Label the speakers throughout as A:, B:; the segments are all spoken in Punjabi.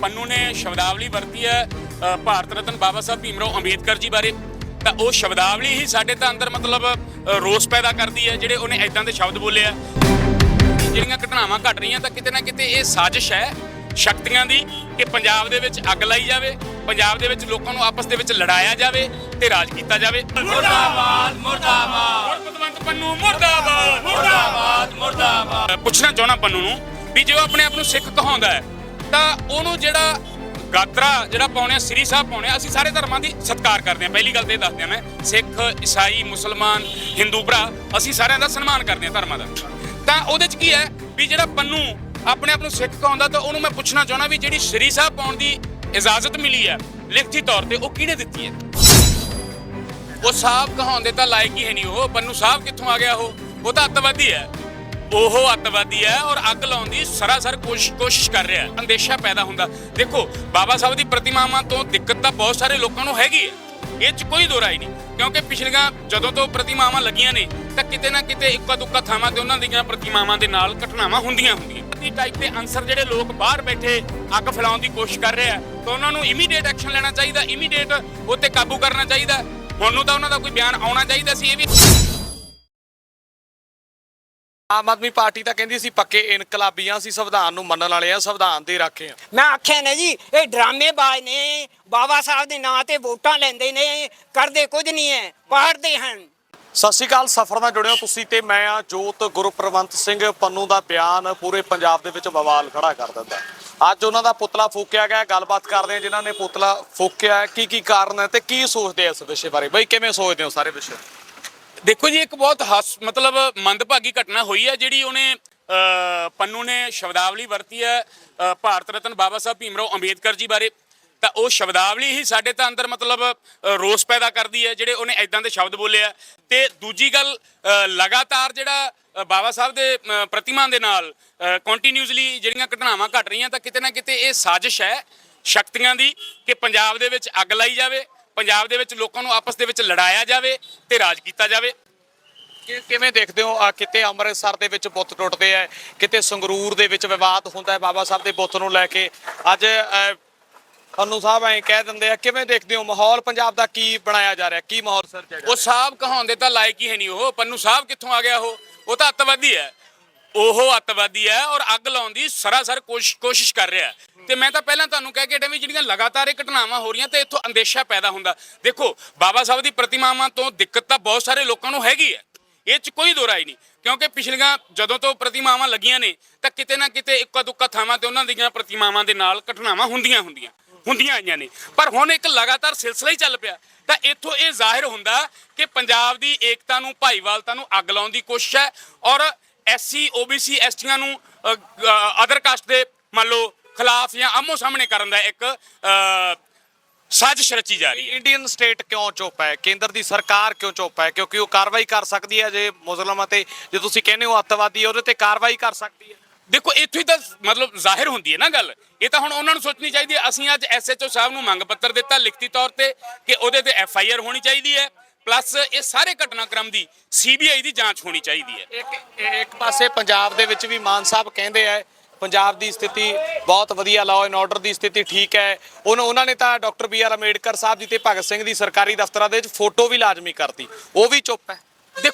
A: ਪੰਨੂ ਨੇ ਸ਼ਬਦਾਵਲੀ ਵਰਤੀ ਹੈ ਭਾਰਤ ਰਤਨ ਬਾਬਾ ਸਾਹਿਬ ਭੀਮਰਾਓ ਅੰਬੇਦਕਰ ਜੀ ਬਾਰੇ। ਤਾਂ ਉਹ ਸ਼ਬਦਾਵਲੀ ਹੀ ਸਾਡੇ ਤਾਂ ਅੰਦਰ ਮਤਲਬ ਰੋਸ ਪੈਦਾ ਕਰਦੀ ਹੈ ਜਿਹੜੇ ਉਹਨੇ ਐਦਾਂ ਦੇ ਸ਼ਬਦ ਬੋਲੇ ਆ। ਜਿਹੜੀਆਂ ਘਟਨਾਵਾਂ ਘਟ ਰਹੀਆਂ ਤਾਂ ਕਿਤੇ ਨਾ ਕਿਤੇ ਇਹ ਸਾਜ਼ਿਸ਼ ਹੈ ਸ਼ਕਤੀਆਂ ਦੀ ਕਿ ਪੰਜਾਬ ਦੇ ਵਿੱਚ ਅੱਗ ਲਾਈ ਜਾਵੇ ਪੰਜਾਬ ਦੇ ਵਿੱਚ ਲੋਕਾਂ ਨੂੰ ਆਪਸ ਦੇ ਵਿੱਚ ਲੜਾਇਆ ਜਾਵੇ ਤੇ ਰਾਜ ਕੀਤਾ ਜਾਵੇ। ਮੁਰਦਾਬਾਦ ਮੁਰਦਾਬਾਦ। ਭਗਵੰਤ ਪੰਨੂ ਮੁਰਦਾਬਾਦ। ਮੁਰਦਾਬਾਦ ਮੁਰਦਾਬਾਦ। ਪੁੱਛਣਾ ਚਾਹਣਾ ਪੰਨੂ ਨੂੰ ਵੀ ਜੇ ਉਹ ਆਪਣੇ ਆਪ ਨੂੰ ਸਿੱਖ ਕਹਾਉਂਦਾ ਹੈ ਤਾਂ ਉਹਨੂੰ ਜਿਹੜਾ ਗਾਤਰਾ ਜਿਹੜਾ ਪਾਉਣੇ ਆ, ਸ੍ਰੀ ਸਾਹਿਬ ਪਾਉਣੇ ਆ, ਅਸੀਂ ਸਾਰੇ ਧਰਮਾਂ ਦੀ ਸਤਿਕਾਰ ਕਰਦੇ ਹਾਂ। ਪਹਿਲੀ ਗੱਲ ਤੇ ਇਹ ਦੱਸ ਦਿਆਂ ਮੈਂ, ਸਿੱਖ, ਈਸਾਈ, ਮੁਸਲਮਾਨ, ਹਿੰਦੂ ਭਰਾ, ਅਸੀਂ ਸਾਰਿਆਂ ਦਾ ਸਨਮਾਨ ਕਰਦੇ ਹਾਂ ਧਰਮਾਂ ਦਾ। ਤਾਂ ਉਹਦੇ ਚ ਕੀ ਹੈ ਵੀ ਜਿਹੜਾ ਪੰਨੂ ਆਪਣੇ ਆਪ ਨੂੰ ਸਿੱਖ ਕਹਾਉਂਦਾ ਤਾਂ ਉਹਨੂੰ ਮੈਂ ਪੁੱਛਣਾ ਚਾਹਣਾ ਵੀ ਜਿਹੜੀ ਸ੍ਰੀ ਸਾਹਿਬ ਪਾਉਣ ਦੀ ਇਜਾਜ਼ਤ ਮਿਲੀ ਹੈ, ਲਿਖਤੀ ਤੌਰ ਤੇ ਉਹ ਕਿਹਨੇ ਦਿੱਤੀ ਹੈ? ਉਹ ਸਾਹਿਬ ਕਹਾਉਣ ਦੇ ਤਾਂ ਲਾਇਕ ਹੀ ਹੈ ਨਹੀਂ ਉਹ, ਪੰਨੂ ਸਾਹਿਬ ਕਿੱਥੋਂ ਆ ਗਿਆ ਉਹ? ਉਹ ਤਾਂ ਅੱਤਵਾਦੀ ਹੈ। ਉਹ ਅੱਤਵਾਦੀ ਹੈ ਔਰ ਅੱਗ ਲਾਉਣ ਦੀ ਸਰਾਸਰ ਕੋਸ਼ਿਸ਼ ਕੋਸ਼ਿਸ਼ ਕਰ ਰਿਹਾ ਹੈ। ਅੰਦੇਸ਼ਾ ਪੈਦਾ ਹੁੰਦਾ। ਦੇਖੋ, ਬਾਬਾ ਸਾਹਿਬ ਦੀ ਪ੍ਰਤਿਮਾਵਾਂ ਤੋਂ ਦਿੱਕਤ ਤਾਂ ਬਹੁਤ ਸਾਰੇ ਲੋਕਾਂ ਨੂੰ ਹੈਗੀ ਹੈ। ਇਹ ਚ ਕੋਈ ਦੋ ਨਹੀਂ। ਕਿਉਂਕਿ ਪਿਛਲੀਆਂ ਜਦੋਂ ਤੋਂ ਪ੍ਰਤਿਮਾਵਾਂ ਲੱਗੀਆਂ ਨੇ, ਤਾਂ ਕਿਤੇ ਨਾ ਕਿਤੇ ਇੱਕਾ ਦੁੱਕਾ ਥਾਵਾਂ ਤੇ ਉਹਨਾਂ ਦੀਆਂ ਪ੍ਰਤਿਮਾਵਾਂ ਦੇ ਨਾਲ ਘਟਨਾਵਾਂ ਹੁੰਦੀਆਂ ਹੁੰਦੀਆਂ। ਦੀ ਟਾਈਪ ਦੇ ਅਨਸਰ ਜਿਹੜੇ ਲੋਕ ਬਾਹਰ ਬੈਠੇ ਅੱਗ ਫੈਲਾਉਣ ਦੀ ਕੋਸ਼ਿਸ਼ ਕਰ ਰਹੇ ਆ ਤਾਂ ਉਹਨਾਂ ਨੂੰ ਇਮੀਡੀਏਟ ਐਕਸ਼ਨ ਲੈਣਾ ਚਾਹੀਦਾ। ਇਮੀਡੀਏਟ ਉੱਤੇ ਕਾਬੂ ਕਰਨਾ ਚਾਹੀਦਾ। ਹੁਣ ਨੂੰ ਤਾਂ ਉਹਨਾਂ ਦਾ ਕੋਈ ਬਿਆਨ ਆਉਣਾ ਚਾਹੀਦਾ ਸੀ, ਇਹ ਵੀ
B: ਆਮ ਆਦਮੀ ਪਾਰਟੀ ਤਾਂ ਕਹਿੰਦੀ ਸੀ ਪੱਕੇ ਇਨਕਲਾਬੀਆਂ ਸੀ ਸੰਵਿਧਾਨ ਨੂੰ ਮੰਨਣ ਵਾਲੇ ਆ ਸੰਵਿਧਾਨ ਦੇ ਰਾਖੇ ਆ।
C: ਮੈਂ ਆਖਿਆ ਨਾ ਜੀ ਇਹ ਡਰਾਮੇਬਾਜ਼ ਨੇ ਬਾਬਾ ਸਾਹਿਬ ਦੇ ਨਾਂ ਤੇ ਵੋਟਾਂ ਲੈਂਦੇ ਨੇ ਕਰਦੇ ਕੁਝ ਨਹੀਂ ਹੈ ਪਾੜਦੇ ਹਨ।
B: ਸਤਿ ਸ਼੍ਰੀ ਅਕਾਲ ਸਫਰ ਨਾਲ ਜੁੜਿਓ ਤੁਸੀਂ ਤੇ ਮੈਂ ਆ ਜੋਤ ਗੁਰਪ੍ਰਵੰਤ ਸਿੰਘ ਪੰਨੂ ਦਾ ਬਿਆਨ ਪੂਰੇ ਪੰਜਾਬ ਦੇ ਵਿੱਚ ਬਵਾਲ ਖੜਾ ਕਰ ਦਿੰਦਾ। ਅੱਜ ਉਹਨਾਂ ਦਾ ਪੁਤਲਾ ਫੂਕਿਆ ਗਿਆ ਗੱਲਬਾਤ ਕਰਦੇ ਆ ਜਿਨ੍ਹਾਂ ਨੇ ਪੁਤਲਾ ਫੂਕਿਆ ਕੀ ਕੀ ਕਾਰਨ ਹੈ ਤੇ ਕੀ ਸੋਚਦੇ ਆ ਇਸ ਵਿਸ਼ੇ ਬਾਰੇ? ਬਈ ਕਿਵੇਂ ਸੋਚਦੇ ਹੋ ਸਾਰੇ ਵਿਸ਼ੇ?
A: ਦੇਖੋ ਜੀ ਇੱਕ ਬਹੁਤ ਹਸ ਮਤਲਬ ਮੰਦਭਾਗੀ ਘਟਨਾ ਹੋਈ ਹੈ ਜਿਹੜੀ ਉਹਨੇ ਅ, ਪੰਨੂ ਨੇ ਸ਼ਬਦਾਵਲੀ ਵਰਤੀ ਹੈ ਭਾਰਤ ਰਤਨ ਬਾਬਾ ਸਾਹਿਬ ਭੀਮਰਾਓ ਅੰਬੇਦਕਰ ਜੀ ਬਾਰੇ। ਤਾਂ ਉਹ ਸ਼ਬਦਾਵਲੀ ਹੀ ਸਾਡੇ ਤਾਂ ਅੰਦਰ ਮਤਲਬ ਰੋਸ ਪੈਦਾ ਕਰਦੀ ਹੈ ਜਿਹੜੇ ਉਹਨੇ ਐਦਾਂ ਦੇ ਸ਼ਬਦ ਬੋਲੇ ਆ। ਤੇ ਦੂਜੀ ਗੱਲ ਲਗਾਤਾਰ ਜਿਹੜਾ ਬਾਬਾ ਸਾਹਿਬ ਦੇ ਪ੍ਰਤਿਮਾ ਦੇ ਨਾਲ ਕੰਟੀਨਿਊਸਲੀ ਜਿਹੜੀਆਂ ਘਟਨਾਵਾਂ ਘਟ ਰਹੀਆਂ ਤਾਂ ਕਿਤੇ ਨਾ ਕਿਤੇ ਇਹ ਸਾਜ਼ਿਸ਼ ਹੈ ਸ਼ਕਤੀਆਂ ਦੀ ਕਿ ਪੰਜਾਬ ਦੇ ਵਿੱਚ ਅੱਗ ਲਾਈ ਜਾਵੇ। ਪੰਜਾਬ ਦੇ ਵਿੱਚ ਲੋਕਾਂ ਨੂੰ ਆਪਸ ਦੇ ਵਿੱਚ ਲੜਾਇਆ ਜਾਵੇ ਤੇ ਰਾਜ ਕੀਤਾ ਜਾਵੇ।
B: ਕਿ ਕਿਵੇਂ ਦੇਖਦੇ ਹੋ ਆ ਕਿਤੇ ਅੰਮ੍ਰਿਤਸਰ ਦੇ ਵਿੱਚ ਬੁੱਤ ਟੁੱਟਦੇ ਆ ਕਿਤੇ ਸੰਗਰੂਰ ਦੇ ਵਿੱਚ ਵਿਵਾਦ ਹੁੰਦਾ ਹੈ ਬਾਬਾ ਸਾਹਿਬ ਦੇ ਬੁੱਤ ਨੂੰ ਲੈ ਕੇ? ਅੱਜ ਅਹ, ਪੰਨੂ ਸਾਹਿਬ ਐਂ ਕਹਿ ਦਿੰਦੇ ਆ ਕਿਵੇਂ ਦੇਖਦੇ ਹੋ ਮਾਹੌਲ ਪੰਜਾਬ ਦਾ ਕੀ ਬਣਾਇਆ ਜਾ ਰਿਹਾ ਕੀ ਮਾਹੌਲ ਜਾ
A: ਉਹ ਸਾਹਿਬ ਕਹਾਉਣ ਦੇ ਤਾਂ ਲਾਇਕ ਹੀ ਹੈ ਨਹੀਂ ਉਹ ਪੰਨੂ ਸਾਹਿਬ ਕਿੱਥੋਂ ਆ ਗਿਆ ਉਹ? ਉਹ ਤਾਂ ਅੱਤਵਾਦੀ ਹੈ। ਉਹ ਅੱਤਵਾਦੀ ਹੈ ਔਰ ਅੱਗ ਲਾਉਣ ਦੀ ਸਰਾਸਰ ਕੋਸ਼ਿਸ਼ ਕੋਸ਼ਿਸ਼ ਕਰ ਰਿਹਾ ਹੈ। ਤੇ ਮੈਂ ਤਾਂ ਪਹਿਲਾਂ ਤੁਹਾਨੂੰ ਕਹਿ ਕੇ ਹਟਿਆ ਵੀ ਜਿਹੜੀਆਂ ਲਗਾਤਾਰ ਇਹ ਘਟਨਾਵਾਂ ਹੋ ਰਹੀਆਂ ਤੇ ਇੱਥੋਂ ਅੰਦੇਸ਼ਾ ਪੈਦਾ ਹੁੰਦਾ। ਦੇਖੋ, ਬਾਬਾ ਸਾਹਿਬ ਦੀ ਪ੍ਰਤਿਮਾਵਾਂ ਤੋਂ ਦਿੱਕਤ ਤਾਂ ਬਹੁਤ ਸਾਰੇ ਲੋਕਾਂ ਨੂੰ ਹੈਗੀ ਹੈ। ਇਹ ਚ ਕੋਈ ਦੋ ਨਹੀਂ। ਕਿਉਂਕਿ ਪਿਛਲੀਆਂ ਜਦੋਂ ਤੋਂ ਪ੍ਰਤਿਮਾਵਾਂ ਲੱਗੀਆਂ ਨੇ, ਤਾਂ ਕਿਤੇ ਨਾ ਕਿਤੇ ਇੱਕਾ ਦੁੱਕਾ ਥਾਵਾਂ ਤੇ ਉਹਨਾਂ ਦੀਆਂ ਪ੍ਰਤਿਮਾਵਾਂ ਦੇ ਨਾਲ ਘਟਨਾਵਾਂ ਹੁੰਦੀਆਂ ਹੁੰਦੀਆਂ ਹੁੰਦੀਆਂ ਆਈਆਂ ਨੇ। ਪਰ ਹੁਣ ਇੱਕ ਲਗਾਤਾਰ ਸਿਲਸਿਲਾ ਹੀ ਚੱਲ ਪਿਆ। ਤਾਂ ਇੱਥੋਂ ਇਹ ਜ਼ਾਹਿਰ ਹੁੰਦਾ ਕਿ ਪੰਜਾਬ ਦੀ ਏਕਤਾ ਨੂੰ, ਭਾਈਵਾਲਤਾ ਨੂੰ ਅੱਗ ਲਾਉਣ ਦੀ ਕੋਸ਼ਿਸ਼ ਹੈ ਔਰ ਐਸਸੀ ਓਬੀਸੀ ਐਸਟੀਆਂ ਨੂੰ ਅਦਰ ਕਾਸਟ ਦੇ ਮੰਨ ਲਓ ਖਿਲਾਫ ਜਾਂ ਆਮੋ ਸਾਹਮਣੇ ਕਰਨ ਦਾ ਇੱਕ ਸਾਜ਼ਿਸ਼ ਰਚੀ ਜਾ ਰਹੀ ਹੈ।
B: ਇੰਡੀਅਨ ਸਟੇਟ ਕਿਉਂ ਚੁੱਪ ਹੈ? ਕੇਂਦਰ ਦੀ ਸਰਕਾਰ ਕਿਉਂ ਚੁੱਪ ਹੈ? ਕਿਉਂਕਿ ਉਹ ਕਾਰਵਾਈ ਕਰ ਸਕਦੀ ਹੈ ਜੇ ਮੁਸਲਮਾਨਾਂ ਤੇ ਜੇ ਤੁਸੀਂ ਕਹਿੰਦੇ ਹੋ ਅੱਤਵਾਦੀ ਉਹਦੇ ਤੇ ਕਾਰਵਾਈ ਕਰ ਸਕਦੀ ਹੈ।
A: ਦੇਖੋ ਇੱਥੋਂ ਤਾਂ ਮਤਲਬ ਜ਼ਾਹਿਰ ਹੁੰਦੀ ਹੈ ਨਾ ਗੱਲ। ਇਹ ਤਾਂ ਹੁਣ ਉਹਨਾਂ ਨੂੰ ਸੋਚਣੀ ਚਾਹੀਦੀ ਹੈ। ਅਸੀਂ ਅੱਜ ਐਸਐਚਓ ਸਾਹਿਬ ਨੂੰ ਮੰਗ ਪੱਤਰ ਦਿੱਤਾ ਲਿਖਤੀ ਤੌਰ ਤੇ ਕਿ ਉਹਦੇ ਤੇ ਐਫਆਈਆਰ ਹੋਣੀ ਚਾਹੀਦੀ ਹੈ। ਪਲੱਸ ਇਹ ਸਾਰੇ ਘਟਨਾਕ੍ਰਮ ਦੀ ਸੀਬੀਆਈ ਦੀ ਜਾਂਚ ਹੋਣੀ ਚਾਹੀਦੀ ਹੈ।
B: ਇੱਕ ਇੱਕ ਪਾਸੇ ਪੰਜਾਬ ਦੇ ਵਿੱਚ ਵੀ ਮਾਨ ਸਾਹਿਬ ਕਹਿੰਦੇ ਆ, ਪੰਜਾਬ ਦੀ ਸਥਿਤੀ ਬਹੁਤ ਵਧੀਆ ਲਾਅ ਐਂਡ ਆਰਡਰ ਦੀ ਸਥਿਤੀ ਠੀਕ ਹੈ। ਉਹਨਾਂ ਉਹਨਾਂ ਨੇ ਤਾਂ ਡਾਕਟਰ ਬੀ ਆਰ ਅੰਬੇਡਕਰ ਸਾਹਿਬ ਜੀ ਤੇ ਭਗਤ ਸਿੰਘ ਦੀ ਸਰਕਾਰੀ ਦਫ਼ਤਰਾਂ ਦੇ ਵਿੱਚ ਫੋਟੋ ਵੀ ਲਾਜ਼ਮੀ ਕਰਤੀ। ਉਹ ਵੀ ਚੁੱਪ ਹੈ।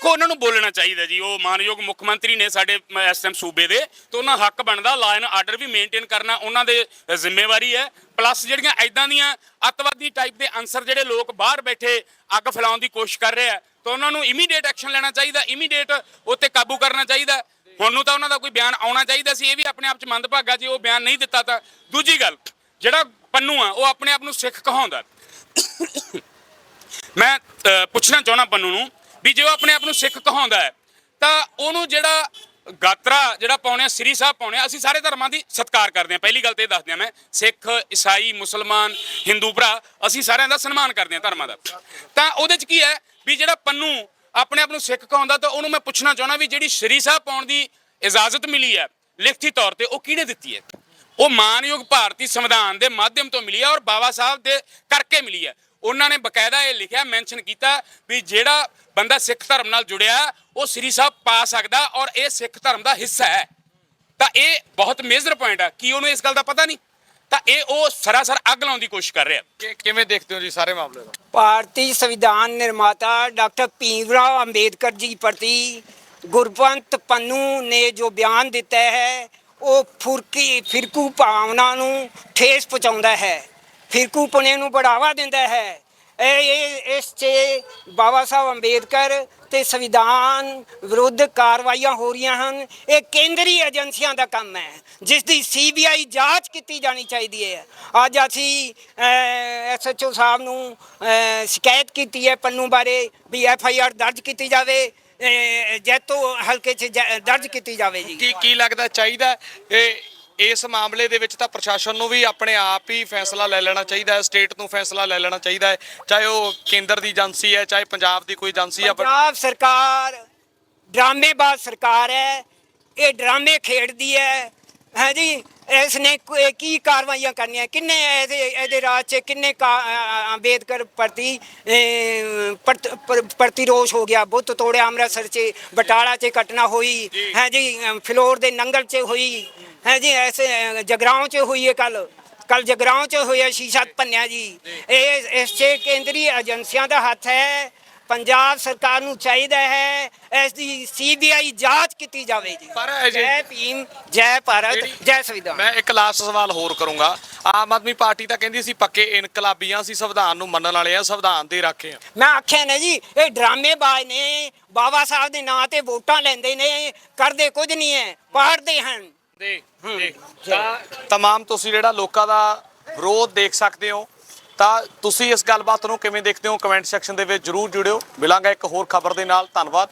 A: ਦੇਖੋ, ਉਹਨਾਂ ਨੂੰ ਬੋਲਣਾ ਚਾਹੀਦਾ ਜੀ। ਉਹ ਮਾਨਯੋਗ ਮੁੱਖ ਮੰਤਰੀ ਨੇ ਸਾਡੇ ਟਾਈਮ ਸੂਬੇ ਦੇ, ਤੇ ਉਹਨਾਂ ਹੱਕ ਬਣਦਾ law and order we maintain ਕਰਨਾ, ਉਹਨਾਂ ਦੇ ਜ਼ਿੰਮੇਵਾਰੀ ਹੈ। ਪਲੱਸ ਜਿਹੜੀਆਂ ਐਦਾਂ ਦੀਆਂ ਅੱਤਵਾਦੀ ਟਾਈਪ ਦੇ ਅਨਸਰ ਜਿਹੜੇ ਲੋਕ ਬਾਹਰ ਬੈਠੇ ਅੱਗ ਫੈਲਾਉਣ ਦੀ ਕੋਸ਼ਿਸ਼ ਕਰ ਰਹੇ ਆ, ਤਾਂ ਉਹਨਾਂ ਨੂੰ ਇਮੀਡੀਏਟ ਐਕਸ਼ਨ ਲੈਣਾ ਚਾਹੀਦਾ ਇਮੀਡੀਏਟ ਉੱਤੇ ਕਾਬੂ ਕਰਨਾ ਚਾਹੀਦਾ। ਹੁਣ ਨੂੰ ਤਾਂ ਉਹਨਾਂ ਦਾ ਕੋਈ ਬਿਆਨ ਆਉਣਾ ਚਾਹੀਦਾ ਸੀ, ਇਹ ਵੀ ਆਪਣੇ ਆਪ 'ਚ ਮੰਦਭਾਗਾ ਜੀ, ਉਹ ਬਿਆਨ ਨਹੀਂ ਦਿੱਤਾ ਤਾਂ। ਦੂਜੀ ਗੱਲ, ਜਿਹੜਾ ਪੰਨੂ ਆ, ਉਹ ਆਪਣੇ ਆਪ ਨੂੰ ਸਿੱਖ ਕਹਾਉਂਦਾ। ਮੈਂ ਪੁੱਛਣਾ ਚਾਹਣਾ ਪੰਨੂ ਨੂੰ ਵੀ ਜੇ ਉਹ ਆਪਣੇ ਆਪ ਨੂੰ ਸਿੱਖ ਕਹਾਉਂਦਾ ਹੈ, ਤਾਂ ਉਹਨੂੰ ਜਿਹੜਾ ਗਾਤਰਾ ਜਿਹੜਾ ਪਾਉਣੇ ਆ, ਸ੍ਰੀ ਸਾਹਿਬ ਪਾਉਣੇ ਆ, ਅਸੀਂ ਸਾਰੇ ਧਰਮਾਂ ਦੀ ਸਤਿਕਾਰ ਕਰਦੇ ਹਾਂ। ਪਹਿਲੀ ਗੱਲ ਤੇ ਇਹ ਦੱਸਦੇ ਹਾਂ ਮੈਂ, ਸਿੱਖ, ਈਸਾਈ, ਮੁਸਲਮਾਨ, ਹਿੰਦੂ ਭਰਾ, ਅਸੀਂ ਸਾਰਿਆਂ ਦਾ ਸਨਮਾਨ ਕਰਦੇ ਹਾਂ ਧਰਮਾਂ ਦਾ। ਤਾਂ ਉਹਦੇ ਚ ਕੀ ਹੈ ਵੀ ਜਿਹੜਾ ਪੰਨੂ ਆਪਣੇ ਆਪ ਨੂੰ ਸਿੱਖ ਕਹਾਉਂਦਾ, ਤਾਂ ਉਹਨੂੰ ਮੈਂ ਪੁੱਛਣਾ ਚਾਹਣਾ ਵੀ ਜਿਹੜੀ ਸ੍ਰੀ ਸਾਹਿਬ ਪਾਉਣ ਦੀ ਇਜਾਜ਼ਤ ਮਿਲੀ ਹੈ, ਲਿਖਤੀ ਤੌਰ ਤੇ ਉਹ ਕਿਹਨੇ ਦਿੱਤੀ ਹੈ? ਉਹ ਮਾਨਯੋਗ ਭਾਰਤੀ ਸੰਵਿਧਾਨ ਦੇ ਮਾਧਿਅਮ ਤੋਂ ਮਿਲੀ ਹੈ ਔਰ ਬਾਬਾ ਸਾਹਿਬ ਦੇ ਕਰਕੇ ਮਿਲੀ ਹੈ। ਉਹਨਾਂ ਨੇ ਬਕਾਇਦਾ ਇਹ ਲਿਖਿਆ ਮੈਂਸ਼ਨ ਕੀਤਾ ਵੀ ਜਿਹੜਾ ਬੰਦਾ ਸਿੱਖ ਧਰਮ ਨਾਲ ਜੁੜਿਆ ਉਹ ਸ੍ਰੀ ਸਾਹਿਬ ਪਾ ਸਕਦਾ ਔਰ ਇਹ ਸਿੱਖ ਧਰਮ ਦਾ ਹਿੱਸਾ ਹੈ। ਤਾਂ ਇਹ ਬਹੁਤ ਮੇਜਰ ਪੁਆਇੰਟ ਹੈ ਕੀ ਉਹਨੂੰ ਇਸ ਗੱਲ ਦਾ ਪਤਾ ਨਹੀਂ? ਤਾਂ ਇਹ ਉਹ ਸਰਾਸਰ ਅੱਗ ਲਾਉਣ ਦੀ ਕੋਸ਼ਿਸ਼ ਕਰ ਰਿਹਾ।
B: ਕਿ- ਕਿਵੇਂ ਦੇਖਦੇ ਹੋ ਜੀ ਸਾਰੇ ਮਾਮਲੇ ਨੂੰ?
C: ਭਾਰਤੀ ਸੰਵਿਧਾਨ ਨਿਰਮਾਤਾ ਡਾਕਟਰ ਭੀਮਰਾव ਅੰਬੇਦਕਰ ਜੀ ਪ੍ਰਤੀ ਗੁਰਪੰਤ ਪੰਨੂ ਨੇ ਜੋ ਬਿਆਨ ਦਿੱਤਾ ਹੈ ਉਹ ਫੁਰਕੀ ਫਿਰਕੂ ਭਾਵਨਾ ਨੂੰ ਠੇਸ ਪਹੁੰਚਾਉਂਦਾ ਹੈ। ਫਿਰਕੂਪਣੇ ਨੂੰ ਬੜਾਵਾ ਦਿੰਦਾ ਹੈ। ਇਹ, ਇਹ- ਇਸ 'ਚ ਬਾਬਾ ਸਾਹਿਬ ਅੰਬੇਦਕਰ ਤੇ ਸੰਵਿਧਾਨ ਵਿਰੁੱਧ ਕਾਰਵਾਈਆਂ ਹੋ ਰਹੀਆਂ ਹਨ। ਇਹ ਕੇਂਦਰੀ ਏਜੰਸੀਆਂ ਦਾ ਕੰਮ ਹੈ ਜਿਸ ਦੀ ਸੀਬੀਆਈ ਜਾਂਚ ਕੀਤੀ ਜਾਣੀ ਚਾਹੀਦੀ ਹੈ। ਅੱਜ ਅਸੀਂ ਐਸਐਚਓ ਸਾਹਿਬ ਨੂੰ ਸ਼ਿਕਾਇਤ ਕੀਤੀ ਹੈ ਪੰਨੂ ਬਾਰੇ ਵੀ ਐਫਆਈਆਰ ਦਰਜ ਕੀਤੀ ਜਾਵੇ ਜੈਤੋ ਹਲਕੇ 'ਚ ਜ- ਦਰਜ ਕੀਤੀ ਜਾਵੇ ਜੀ।
B: ਕੀ ਕੀ ਲੱਗਦਾ ਚਾਹੀਦਾ ਇਹ ਇਸ ਮਾਮਲੇ ਦੇ ਵਿੱਚ ਤਾਂ ਪ੍ਰਸ਼ਾਸਨ ਨੂੰ ਵੀ ਆਪਣੇ ਆਪ ਹੀ ਫੈਸਲਾ ਲੈ ਲੈਣਾ ਚਾਹੀਦਾ ਹੈ ਸਟੇਟ ਨੂੰ ਫੈਸਲਾ ਲੈ ਲੈਣਾ ਚਾਹੀਦਾ ਹੈ ਚਾਹੇ ਉਹ ਕੇਂਦਰ ਦੀ ਏਜੰਸੀ ਹੈ ਚਾਹੇ ਪੰਜਾਬ ਦੀ ਕੋਈ ਏਜੰਸੀ ਹੈ ਪਰ
C: ਪੰਜਾਬ ਸਰਕਾਰ ਡਰਾਮੇਬਾਜ਼ ਸਰਕਾਰ ਹੈ ਇਹ ਡਰਾਮੇ ਖੇਡਦੀ ਹੈ। ਹੈ ਜੀ ਇਸ ਨੇ ਕੋ- ਕੀ ਕਾਰਵਾਈਆਂ ਕਰਨੀਆਂ? ਕਿੰਨੇ ਇਹਦੇ ਇਹਦੇ ਰਾਜ 'ਚ ਕਿੰਨੇ ਕਾ- ਅ- ਅੰਬੇਦਕਰ ਪ੍ਰਤੀ ਅ, ਪ੍ਰਤ- ਪ੍ਰ- ਪ੍ਰਤੀਰੋਸ਼ ਹੋ ਗਿਆ? ਬੁੱਤ ਤੋੜਿਆ ਅੰਮ੍ਰਿਤਸਰ 'ਚ ਬਟਾਲਾ 'ਚ ਘਟਨਾ ਹੋਈ। ਹੈ ਜੀ ਅ, ਫਲੋਰ ਦੇ ਨੰਗਲ 'ਚ ਹੋਈ। ਹੈ ਜੀ ਐਸੇ ਅ, ਜਗਰਾਓਂ 'ਚ ਹੋਈ ਹੈ ਕੱਲ ਕੱਲ ਜਗਰਾਓਂ 'ਚ ਹੋਇਆ ਸ਼ੀਸ਼ਾ ਭੰਨਿਆ ਜੀ। ਇਹ ਇਸ 'ਚ ਕੇਂਦਰੀ ਏਜੰਸੀਆਂ ਦਾ ਹੱਥ ਹੈ। ਪੰਜਾਬ ਸਰਕਾਰ ਨੂੰ ਚਾਹੀਦਾ ਹੈ ਇਸ ਦੀ ਸੀਬੀਆਈ ਜਾਂਚ ਕੀਤੀ ਜਾਵੇ ਜੀ।
B: ਪਰ ਜੇ-
C: ਭੀਮ ਜੈ ਭਾਰਤ ਜੈ ਸੰਵਿਧਾਨ।
B: ਮੈਂ ਇੱਕ ਲਾਸਟ ਸਵਾਲ ਹੋਰ ਕਰੂੰਗਾ। ਆਮ ਆਦਮੀ ਪਾਰਟੀ ਤਾਂ ਕਹਿੰਦੀ ਸੀ ਪੱਕੇ ਇਨਕਲਾਬੀਆਂ ਸੀ ਸੰਵਿਧਾਨ ਨੂੰ ਮੰਨਣ ਵਾਲੇ ਆ ਸੰਵਿਧਾਨ ਦੇ ਰਾਖੇ ਆ।
C: ਮੈਂ ਆਖਿਆ ਨਾ ਜੀ ਇਹ ਡਰਾਮੇਬਾਜ਼ ਨੇ ਬਾਬਾ ਸਾਹਿਬ ਦੇ ਨਾਂ ਤੇ ਵੋਟਾਂ ਲੈਂਦੇ ਨੇ ਕਰਦੇ ਕੁਝ ਨਹੀਂ ਹੈ ਪਾੜਦੇ ਹਨ।
B: ਦੇ ਤਾਂ ਤਮਾਮ ਤੁਸੀਂ ਜਿਹੜਾ ਲੋਕਾਂ ਦਾ ਵਿਰੋਧ ਦੇਖ ਸਕਦੇ ਹੋ। ਤਾਂ ਤੁਸੀਂ ਇਸ ਗੱਲਬਾਤ ਨੂੰ ਕਿਵੇਂ ਦੇਖਦੇ ਹੋ? ਕਮੈਂਟ ਸੈਕਸ਼ਨ ਦੇ ਵਿੱਚ ਜਰੂਰ ਜੁੜਿਓ। ਮਿਲਾਂਗਾ ਇੱਕ ਹੋਰ ਖਬਰ ਦੇ ਨਾਲ। ਧੰਨਵਾਦ।